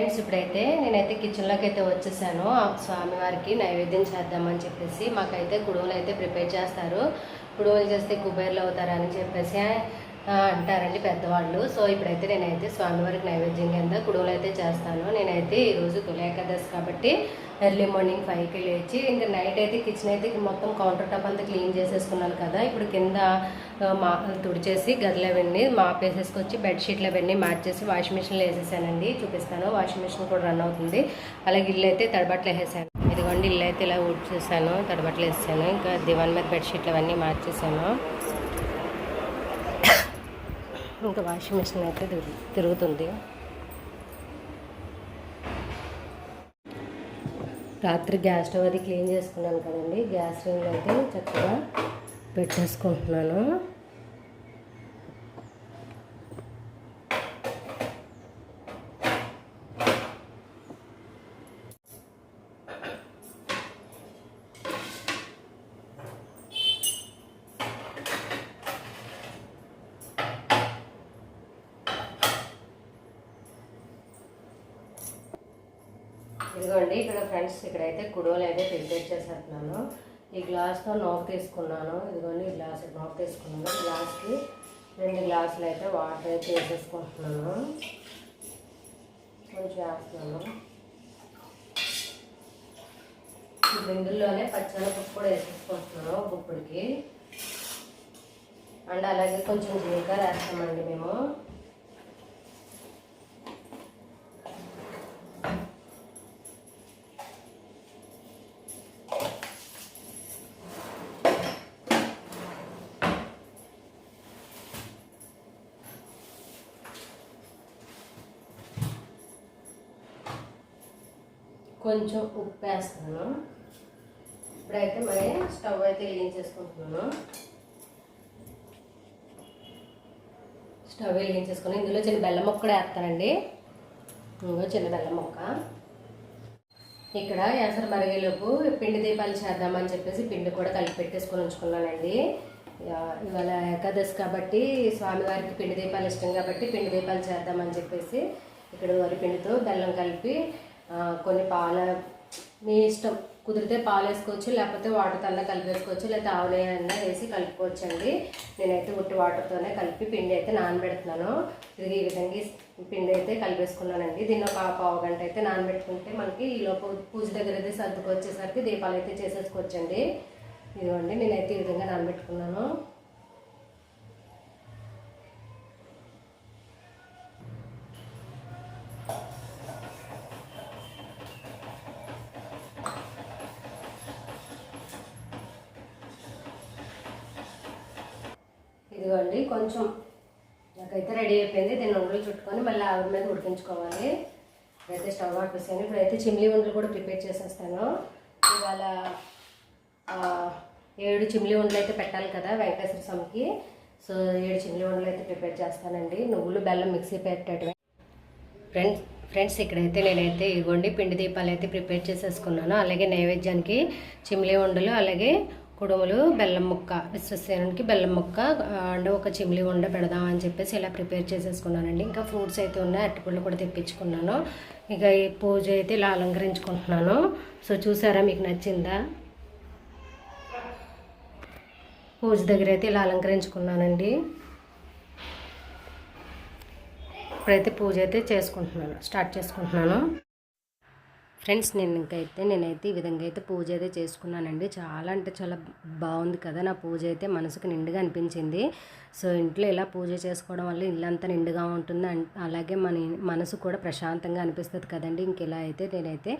Friends ఇప్పుడైతే నేనైతే కిచెన్లోకి అయితే వచ్చేసాను. స్వామివారికి నైవేద్యం చేద్దామని చెప్పేసి మాకైతే కుడుములు అయితే ప్రిపేర్ చేస్తారు. కుడుములు చేస్తే కుబేర్లు అవుతారని చెప్పేసి అంటారండి పెద్దవాళ్ళు. సో ఇప్పుడైతే నేనైతే స్వామివారికి నైవేద్యం కింద కుడుములు అయితే చేస్తాను. నేనైతే ఈరోజు తొలి ఏకాదశి కాబట్టి ఎర్లీ మార్నింగ్ ఫైవ్కి లేచి ఇంకా నైట్ అయితే కిచెన్ అయితే మొత్తం కౌంటర్ టాప్ అంతా క్లీన్ చేసేసుకున్నాను కదా. ఇప్పుడు కింద మా తుడిచేసి గదిలో అవన్నీ మాపేసేసుకొచ్చి బెడ్షీట్లు అవన్నీ మార్చేసి వాషింగ్ మిషన్లో వేసేసానండి. చూపిస్తాను. వాషింగ్ మిషన్ కూడా రన్ అవుతుంది. అలాగే ఇల్లు అయితే తడబట్లు వేసేసాను. ఇదిగోండి ఇల్లు అయితే ఇలా ఊడ్చేసాను తడబట్లు వేసాను ఇంకా దివాన్ మీద బెడ్షీట్లు అవన్నీ మార్చేసాను. ఇంకా వాషింగ్ మిషన్ అయితే తిరుగు- తిరుగుతుంది. రాత్రి గ్యాస్ స్టవ్ అది క్లీన్ చేసుకున్నాను కదండి. గ్యాస్ స్టవ్ అయితే చక్కగా పెట్టేసుకుంటున్నాను. ఇదిగోండి ఇక్కడ ఫ్రెండ్స్ ఇక్కడైతే కుడోలు అయితే ప్రిపేర్ చేసేస్తున్నాను. ఈ గ్లాస్తో నోక్ తీసుకున్నాను ఇదిగోండి ఈ గ్లాస్ నోక్ తీసుకున్నాను గ్లాస్కి రెండు గ్లాసులు అయితే వాటర్ అయితే వేసేసుకుంటున్నాను. కొంచెం వేస్తున్నాను. బిందుల్లోనే పచ్చనపప్పు కూడా వేసేసుకుంటున్నాను గుప్పుడికి అండ్ అలాగే కొంచెం జీలకర్ర వేస్తామండి మేము. కొంచెం ఉప్పు వేస్తాను ఇప్పుడైతే మరి స్టవ్ అయితే వెలిగించేసుకుంటున్నాను. స్టవ్ వెలిగించేసుకుని ఇందులో చిన్న బెల్లం ముక్క కూడా వేస్తానండి. ఇంకో చిన్న బెల్లం ముక్క. ఇక్కడ ఎసరు మరిగేలోపు పిండి దీపాలు చేద్దామని చెప్పేసి పిండి కూడా కలిపి పెట్టేసుకొని ఉంచుకున్నానండి. ఇవాళ ఏకాదశి కాబట్టి స్వామివారికి పిండి దీపాలు ఇష్టం కాబట్టి పిండి దీపాలు చేద్దామని చెప్పేసి ఇక్కడ వరి పిండితో బెల్లం కలిపి కొన్ని పాల మీ ఇష్టం. కుదిరితే పాలు వేసుకోవచ్చు లేకపోతే వాటర్తో కలిపేసుకోవచ్చు లేకపోతే ఆవునే అన్నా వేసి కలుపుకోవచ్చు అండి నేనైతే ఉట్టి వాటర్తోనే కలిపి పిండి అయితే నానబెడుతున్నాను. ఇది ఈ విధంగా పిండి అయితే కలిపేసుకున్నానండి. దీన్ని ఒక పావు గంట అయితే నానబెట్టుకుంటే మనకి ఈ లోపు పూజ దగ్గర అయితే సర్దుకొచ్చేసరికి దీపాలు అయితే చేసేసుకోవచ్చండి. ఇదిగోండి నేనైతే ఈ విధంగా నానబెట్టుకున్నాను. ఇదిగోండి కొంచెం నాకైతే రెడీ అయిపోయింది. దీన్ని ఉండలు చుట్టుకొని మళ్ళీ ఆవిరి మీద ఉడికించుకోవాలి. ఇప్పుడైతే స్టవ్ ఆపేసాను. ఇప్పుడైతే చిమ్లీ ఉండలు కూడా ప్రిపేర్ చేసేస్తాను. ఇవాళ ఏడు చిమ్లీ ఉండలు అయితే పెట్టాలి కదా వెంకటేశ్వర స్వామికి. సో ఏడు చిమ్లీ ఉండలు అయితే ప్రిపేర్ చేస్తానండి. నువ్వులు బెల్లం మిక్సీ పెట్టడమే ఫ్రెండ్స్ ఫ్రెండ్స్ ఇక్కడైతే నేనైతే ఇదిగోండి పిండి దీపాలు అయితే ప్రిపేర్ చేసేసుకున్నాను. అలాగే నైవేద్యానికి చిమ్లీ ఉండలు అలాగే కుడుములు బెల్లం ముక్క విశ్వసేనునికి బెల్లం ముక్క అండ్ ఒక చిమ్లీ ఉండ పెడదామని చెప్పేసి ఇలా ప్రిపేర్ చేసేసుకున్నానండి. ఇంకా ఫ్రూట్స్ అయితే ఉన్నాయి అరటిపళ్ళు కూడా తెప్పించుకున్నాను. ఇక ఈ పూజ అయితే ఇలా అలంకరించుకుంటున్నాను. సో చూసారా మీకు నచ్చిందా? పూజ దగ్గర అయితే ఇలా అలంకరించుకున్నానండి. ఇప్పుడైతే పూజ అయితే చేసుకుంటున్నాను స్టార్ట్ చేసుకుంటున్నాను. ఫ్రెండ్స్ నేను ఇంకైతే నేనైతే ఈ విధంగా అయితే పూజ అయితే చేసుకున్నానండి. చాలా అంటే చాలా బాగుంది కదా నా పూజ అయితే మనసుకు నిండుగా అనిపించింది. సో ఇంట్లో ఇలా పూజ చేసుకోవడం వల్ల ఇల్లంతా నిండుగా ఉంటుంది అలాగే మన మనసు కూడా ప్రశాంతంగా అనిపిస్తుంది కదండి. ఇంక ఇలా అయితే నేనైతే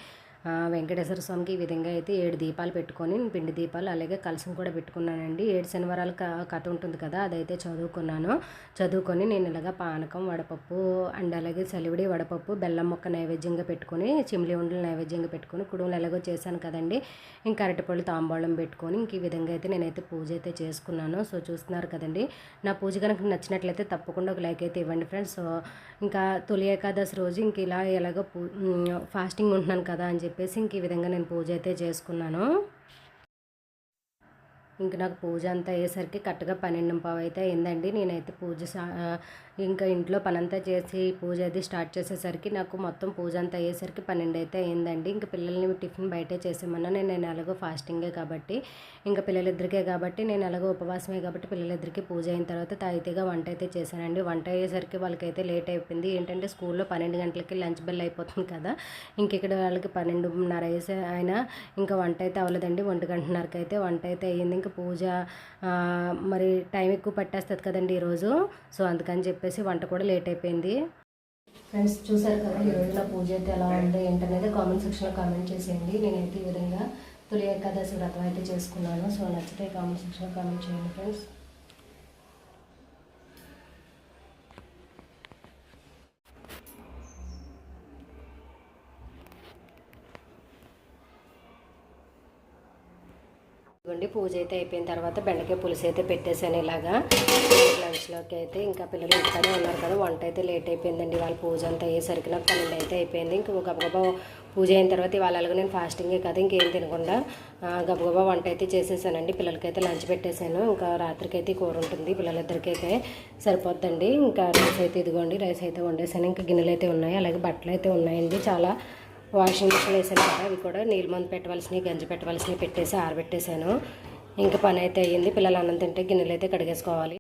వెంకటేశ్వర స్వామికి ఈ విధంగా అయితే ఏడు దీపాలు పెట్టుకొని పిండి దీపాలు అలాగే కలసం కూడా పెట్టుకున్నానండి. ఏడు శనివారాల కథ ఉంటుంది కదా అదైతే చదువుకున్నాను. చదువుకొని నేను ఇలాగా పానకం వడపప్పు అండ్ అలాగే చలివిడి వడపప్పు బెల్లం మొక్క నైవేద్యంగా పెట్టుకొని చిమ్లి ఉండలు నైవేద్యంగా పెట్టుకొని కుడుములు ఎలాగో చేశాను కదండి. ఇంకా అరటిపళ్ళు తాంబూలం పెట్టుకొని ఇంక ఈ విధంగా అయితే నేనైతే పూజ అయితే చేసుకున్నాను. సో చూస్తున్నారు కదండి. నా పూజ కనుక నచ్చినట్లయితే తప్పకుండా ఒక లైక్ అయితే ఇవ్వండి ఫ్రెండ్స్. సో ఇంకా తొలి ఏకాదశి రోజు ఇంక ఇలా ఎలాగో ఫాస్టింగ్ ఉంటున్నాను కదా అని చెప్పి చెప్పేసి ఇంక ఈ విధంగా నేను పూజ అయితే చేసుకున్నాను. ఇంక నాకు పూజ అంతా అయ్యేసరికి కరెక్ట్గా పన్నెండు పావు అయితే అయిందండి. నేనైతే పూజ సా- ఇంకా ఇంట్లో పనంతా చేసి పూజ అది స్టార్ట్ చేసేసరికి నాకు మొత్తం పూజ అంతా అయ్యేసరికి పన్నెండు అయితే అయిందండి. ఇంకా పిల్లల్ని టిఫిన్ బయటే చేసేమన్నా నేను నేను ఎలాగో ఫాస్టింగే కాబట్టి ఇంకా పిల్లలిద్దరికే కాబట్టి నేను ఎలాగో ఉపవాసమే కాబట్టి పిల్లలిద్దరికి పూజ అయిన తర్వాత తాయితీగా వంట అయితే చేశానండి. వంట అయ్యేసరికి వాళ్ళకైతే లేట్ అయిపోయింది. ఏంటంటే స్కూల్లో పన్నెండు గంటలకి లంచ్ బెల్ అయిపోతుంది కదా ఇంక ఇక్కడ వాళ్ళకి పన్నెండున్నర అయ్యేసే అయినా ఇంకా వంట అయితే అవ్వలేదండి. ఒంటి గంటన్నరకి అయితే వంట అయితే అయ్యింది. ఇంకా పూజ మరి టైం ఎక్కువ పట్టేస్తుంది కదండి ఈరోజు. సో అందుకని చెప్పేసి వంట కూడా లేట్ అయిపోయింది. ఫ్రెండ్స్ చూసారు కదా ఈరోజు నా పూజ అయితే ఎలా ఉంది ఏంటనేది కామెంట్ సెక్షన్లో కామెంట్ చేసేయండి. నేనైతే ఈ విధంగా తొలి ఏకాదశి వ్రతం అయితే చేసుకున్నాను. సో నచ్చితే కామెంట్ సెక్షన్లో కామెంట్ చేయండి ఫ్రెండ్స్. ఇదిగోండి పూజ అయితే అయిపోయిన తర్వాత బెండకాయ పులుసు అయితే పెట్టేశాను ఇలాగా. లంచ్లోకి అయితే ఇంకా పిల్లలు ఇంట్లోనే ఉన్నారు కదా వంట అయితే లేట్ అయిపోయిందండి. వాళ్ళ పూజ అంతా అయ్యేసరికి నాకు పన్నెండు అయితే అయిపోయింది. ఇంక గబగబా పూజ అయిన తర్వాత ఇవాళ అలాగే నేను ఫాస్టింగే కదా ఇంకేం తినకుండా గబగబా వంట అయితే చేసేసానండి. పిల్లలకైతే లంచ్ పెట్టేశాను. ఇంకా రాత్రికి అయితే కూర ఉంటుంది పిల్లలిద్దరికైతే సరిపోద్దండి. ఇంకా రైస్ అయితే ఇదిగోండి రైస్ అయితే వండేసాను ఇంకా గిన్నెలు అయితే ఉన్నాయి అలాగే బట్టలు అయితే ఉన్నాయండి. చాలా వాషింగ్ మిషన్ వేసాను కదా అవి కూడా నీళ్ళు మందు పెట్టవలసినవి గంజి పెట్టవలసినవి పెట్టేసి ఆరబెట్టేశాను. ఇంకా పని అయితే అయ్యింది. పిల్లలు అన్నం తింటే గిన్నెలు అయితే కడిగేసుకోవాలి.